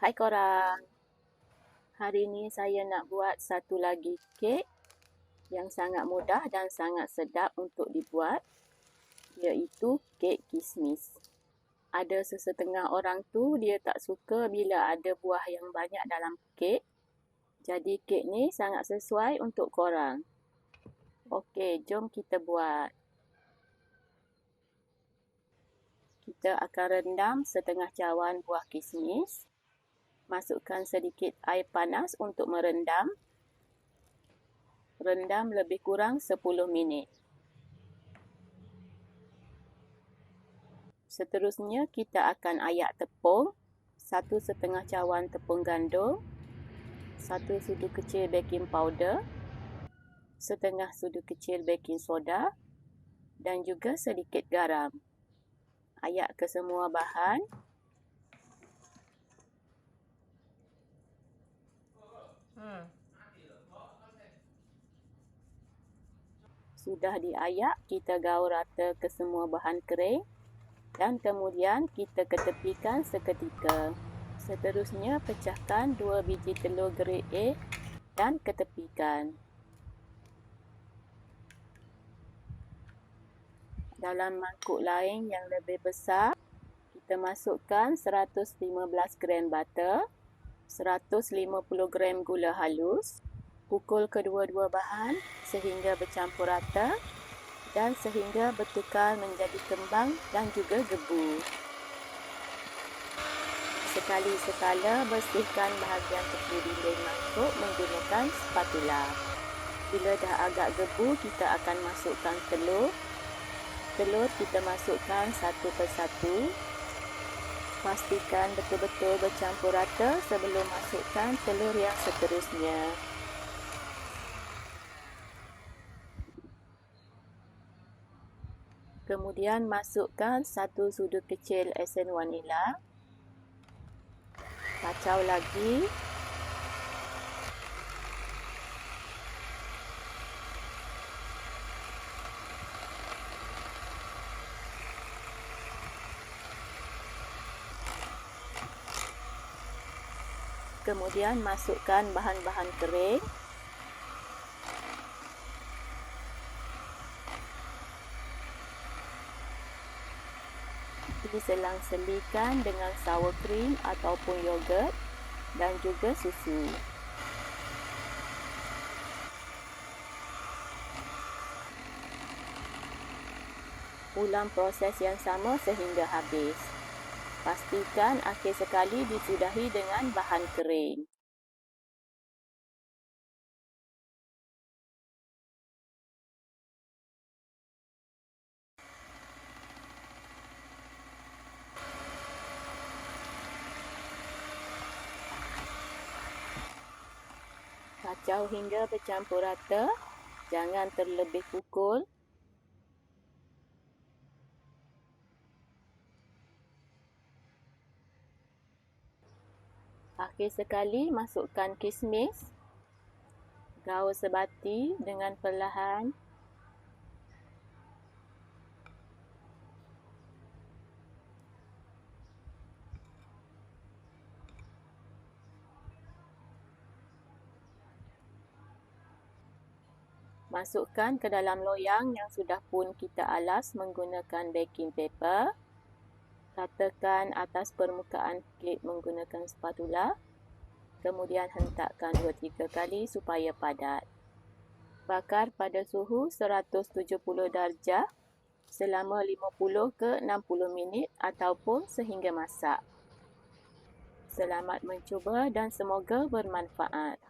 Hai korang. Hari ni saya nak buat satu lagi kek yang sangat mudah dan sangat sedap untuk dibuat iaitu kek kismis. Ada sesetengah orang tu dia tak suka bila ada buah yang banyak dalam kek. Jadi kek ni sangat sesuai untuk korang. Okey, jom kita buat. Kita akan rendam setengah cawan buah kismis masukkan sedikit air panas untuk merendam. Rendam lebih kurang 10 minit. Seterusnya kita akan ayak tepung. Satu setengah cawan tepung gandum. Satu sudu kecil baking powder. Setengah sudu kecil baking soda. Dan juga sedikit garam. Ayak ke semua bahan. Sudah diayak, kita gaul rata ke semua bahan kering dan kemudian kita ketepikan seketika. Seterusnya, pecahkan dua biji telur grade A dan ketepikan. Dalam mangkuk lain yang lebih besar, kita masukkan 115 gram butter. 150 gram gula halus. Pukul kedua-dua bahan sehingga bercampur rata dan sehingga bertukar menjadi kembang dan juga gebu. Sekali-sekala bersihkan bahagian tepi dinding mangkuk menggunakan spatula. Bila dah agak gebu, kita akan masukkan telur. Telur kita masukkan satu persatu Pastikan betul-betul bercampur rata sebelum masukkan telur yang seterusnya. Kemudian masukkan satu sudu kecil esen vanila. Kacau lagi. Kemudian masukkan bahan-bahan kering. Diselang-selikan dengan sour cream ataupun yogurt dan juga susu. Ulang proses yang sama sehingga habis. Pastikan akhir sekali disudahi dengan bahan kering. Kacau hingga bercampur rata. Jangan terlebih pukul. Akhir sekali masukkan kismis. Gaul sebati dengan perlahan. Masukkan ke dalam loyang yang sudah pun kita alas menggunakan baking paper ratakan atas permukaan kek menggunakan spatula. Kemudian hentakkan 2-3 kali supaya padat. Bakar pada suhu 170 darjah selama 50 ke 60 minit ataupun sehingga masak. Selamat mencuba dan semoga bermanfaat.